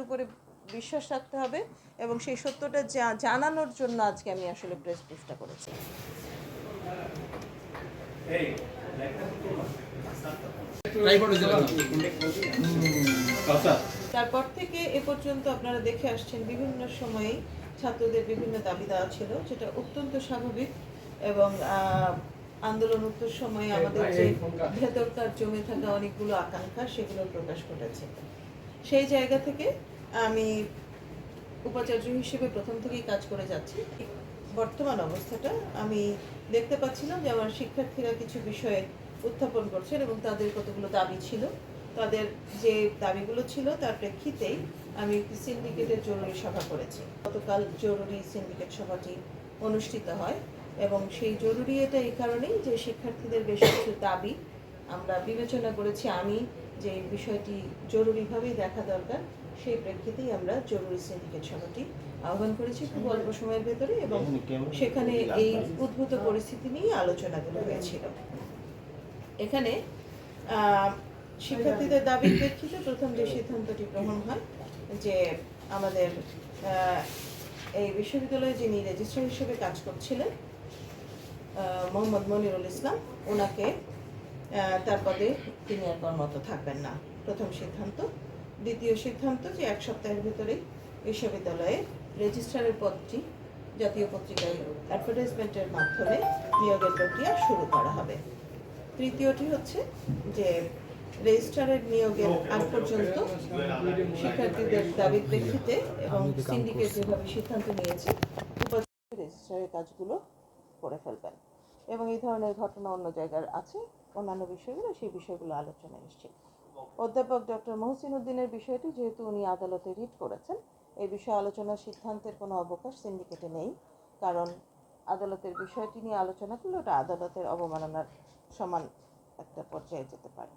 উপরে বিশ্বাস রাখতে হবে এবং সেই সত্যটা জানানোর জন্য আজকে আমি আসলে প্রেস ব্রিফটা করেছি। তারপর থেকে এ পর্যন্ত আপনারা দেখে আসছেন বিভিন্ন সময়েই ছাত্রদের বিভিন্ন দাবি দেওয়া ছিল যেটা অত্যন্ত স্বাভাবিক এবং আহ, আন্দোলন উত্তর সময়ে আমাদের যে ভেতরকার জমে থাকা অনেকগুলো আকাঙ্ক্ষা সেগুলো প্রকাশ ঘটেছে। সেই জায়গা থেকে আমি উপাচার্য হিসেবে প্রথম থেকেই কাজ করে যাচ্ছি। বর্তমান অবস্থাটা আমি দেখতে পাচ্ছিলাম যে আমার শিক্ষার্থীরা কিছু বিষয়ে উত্থাপন করছেন এবং তাদের কতগুলো দাবি ছিল। তাদের যে দাবিগুলো ছিল তার প্রেক্ষিতেই আমি একটি সিন্ডিকেটের জরুরি সভা করেছি। গতকাল জরুরি সিন্ডিকেট সভাটি অনুষ্ঠিত হয়। এবং সেই জরুরি এটা এই কারণেই যে শিক্ষার্থীদের বেশ কিছু দাবি আমরা বিবেচনা করেছি। আমি যে বিষয়টি জরুরিভাবেই দেখা দরকার, সেই প্রেক্ষিতেই আমরা জরুরি সিন্ডিকেট সভাটি আহ্বান করেছি খুব অল্প সময়ের ভেতরে এবং সেখানে এই উদ্ভূত পরিস্থিতি নিয়ে আলোচনাগুলো হয়েছিল। এখানে শিক্ষার্থীদের দাবির প্রেক্ষিতে প্রথম যে সিদ্ধান্তটি গ্রহণ হয়, যে আমাদের এই বিশ্ববিদ্যালয়ে যিনি রেজিস্ট্রার হিসেবে কাজ করছিলেন মোহাম্মদ মনিরুল ইসলাম ওনাকে আহ, তার পদে তিনি আর কর্মরত থাকবেন না। প্রথম সিদ্ধান্ত। দ্বিতীয় সিদ্ধান্ত যে এক সপ্তাহের ভিতরেই বিশ্ববিদ্যালয়ে রেজিস্ট্রারের পদটি জাতীয় পত্রিকায় অ্যাডভার্টাইজমেন্টের মাধ্যমে নিয়োগের প্রক্রিয়া শুরু করা হবে। তৃতীয়টি হচ্ছে যে রেজিস্ট্রারের নিয়োগের আগ পর্যন্ত শিক্ষার্থীদের দাবির প্রেক্ষিতে এবং সিন্ডিকেট যেভাবে সিদ্ধান্ত নিয়েছে রেজিস্ট্রারের কাজগুলো করে ফেলবেন। এবং এই ধরনের ঘটনা অন্য জায়গার আছে, অন্যান্য বিষয়গুলো, সেই বিষয়গুলো আলোচনায় এসছে। অধ্যাপক ডক্টর মহসিন উদ্দিনের বিষয়টি যেহেতু উনি আদালতে রিট করেছেন এই বিষয়ে আলোচনার সিদ্ধান্তের কোনো অবকাশ সিন্ডিকেটে নেই, কারণ আদালতের বিষয়টি নিয়ে আলোচনা করলে ওটা আদালতের অবমাননার সমান একটা পর্যায়ে যেতে পারে।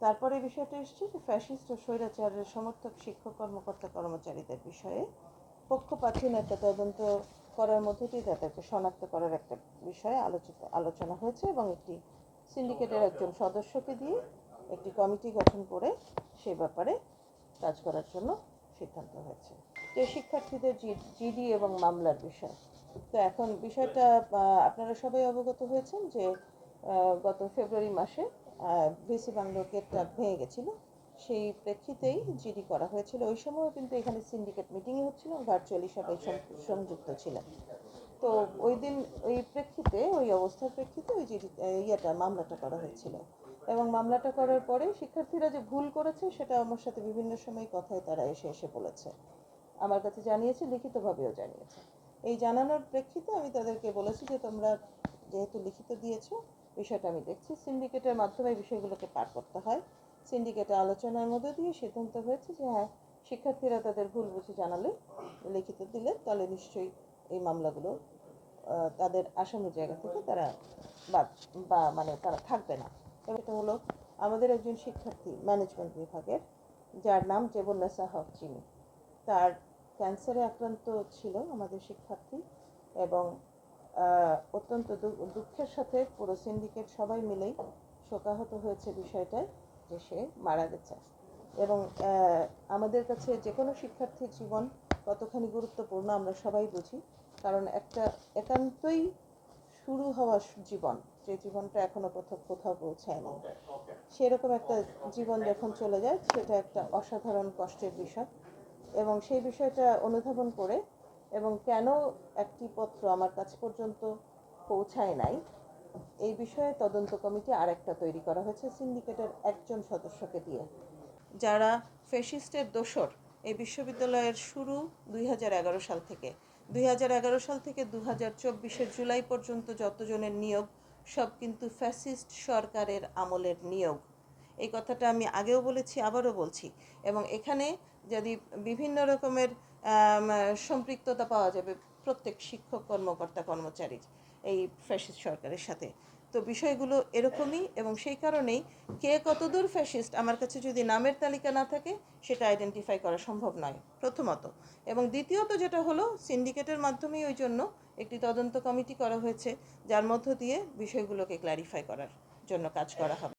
তারপরে বিষয়টা এসছে যে ফ্যাসিস্ট ও স্বৈরাচারের সমর্থক শিক্ষক কর্মকর্তা কর্মচারীদের বিষয়ে পক্ষপাতহীন একটা তদন্ত করার মধ্য দিয়ে তাদেরকে শনাক্ত করার একটা বিষয়ে আলোচিত আলোচনা হয়েছে এবং একটি সিন্ডিকেটের একজন সদস্যকে দিয়ে একটি কমিটি গঠন করে সে ব্যাপারে কাজ করার জন্য সিদ্ধান্ত হয়েছে। যে শিক্ষার্থীদের জিডি এবং মামলার বিষয়। তো এখন বিষয়টা আপনারা সবাই অবগত হয়েছেন যে গত ফেব্রুয়ারি মাসে ভিসি বাংলোর গেটটা ভেঙে গেছিল। সেই প্রেক্ষিতেই জিডি করা হয়েছিল। ওই সময়ও কিন্তু এখানে সিন্ডিকেট মিটিংই হচ্ছিল ভার্চুয়ালি সবাই সংযুক্ত ছিলেন। তো ওই দিন, ওই প্রেক্ষিতে, ওই অবস্থার প্রেক্ষিতে ওই জিডি ইয়েটা, মামলাটা করা হয়েছিল এবং মামলাটা করার পরে শিক্ষার্থীরা যে ভুল করেছে, সেটা আমার সাথে বিভিন্ন সময় কথায় তারা এসে এসে বলেছে। আমার কাছে জানিয়েছে, লিখিতভাবেও জানিয়েছে। এই জানানোর প্রেক্ষিতে আমি তাদেরকে বলেছি যে, তোমরা যেহেতু লিখিত দিয়েছ, বিষয়টা আমি দেখছি। সিন্ডিকেটের মাধ্যমে বিষয়গুলোকে পার করতে হয়। সিন্ডিকেটে আলোচনার মধ্যে দিয়ে সিদ্ধান্ত হয়েছে যে হ্যাঁ শিক্ষার্থীরা তাদের ভুল বুঝে জানালে লিখিত দিলে তাহলে নিশ্চয়ই এই মামলাগুলো তাদের আসামির জায়গা থেকে তারা বাদ, বা মানে তারা থাকবে না। এবং এটা হলো আমাদের একজন শিক্ষার্থী, ম্যানেজমেন্ট বিভাগের, যার নাম জেবুন্নেসা হক চিনি তার ক্যান্সারে আক্রান্ত ছিল আমাদের শিক্ষার্থী এবং অত্যন্ত দুঃখের সাথে পুরো সিন্ডিকেট সবাই মিলেই শোকাহত হয়েছে বিষয়টায়। যে সে মারা গেছে। এবং আমাদের কাছে যে কোনো শিক্ষার্থীর জীবন কতখানি গুরুত্বপূর্ণ আমরা সবাই বুঝি। কারণ একটা একান্তই শুরু হওয়া জীবন, যে জীবনটা এখনও কোথাও কোথাও পৌঁছায় পৌঁছায়নি সেরকম একটা জীবন যখন চলে যায়, সেটা একটা অসাধারণ কষ্টের বিষয়। এবং সেই বিষয়টা অনুধাবন করে, এবং কেন একটি পত্র আমার কাছ পর্যন্ত পৌঁছায় নাই এই বিষয়ে তদন্ত কমিটি আরেকটা তৈরি করা হয়েছে সিন্ডিকেটের একজন সদস্যকে দিয়ে। যারা ফেসিস্টের দোসর এই বিশ্ববিদ্যালয়ের শুরু দুই হাজার এগারো সাল থেকে। দুই হাজার এগারো সাল থেকে দু হাজার জুলাই পর্যন্ত যতজনের নিয়োগ, সব কিন্তু ফ্যাসিস্ট সরকারের আমলের নিয়োগ। এই কথাটা আমি আগেও বলেছি, আবারও বলছি। এবং এখানে যদি বিভিন্ন রকমের সম্পৃক্ততা পাওয়া যাবে প্রত্যেক শিক্ষক, কর্মকর্তা কর্মচারীর এই ফ্যাসিস্ট সরকারের সাথে। তো বিষয়গুলো এরকমই এবং সেই কারণেই কে কতদূর ফ্যাসিস্ট আমার কাছে যদি নামের তালিকা না থাকে, সেটা আইডেন্টিফাই করা সম্ভব নয়, প্রথমত। এবং দ্বিতীয়ত যেটা হলো সিন্ডিকেটের মাধ্যমেই ওই জন্য একটি তদন্ত কমিটি করা হয়েছে, যার মধ্য দিয়ে বিষয়গুলোকে ক্ল্যারিফাই করার জন্য কাজ করা হবে।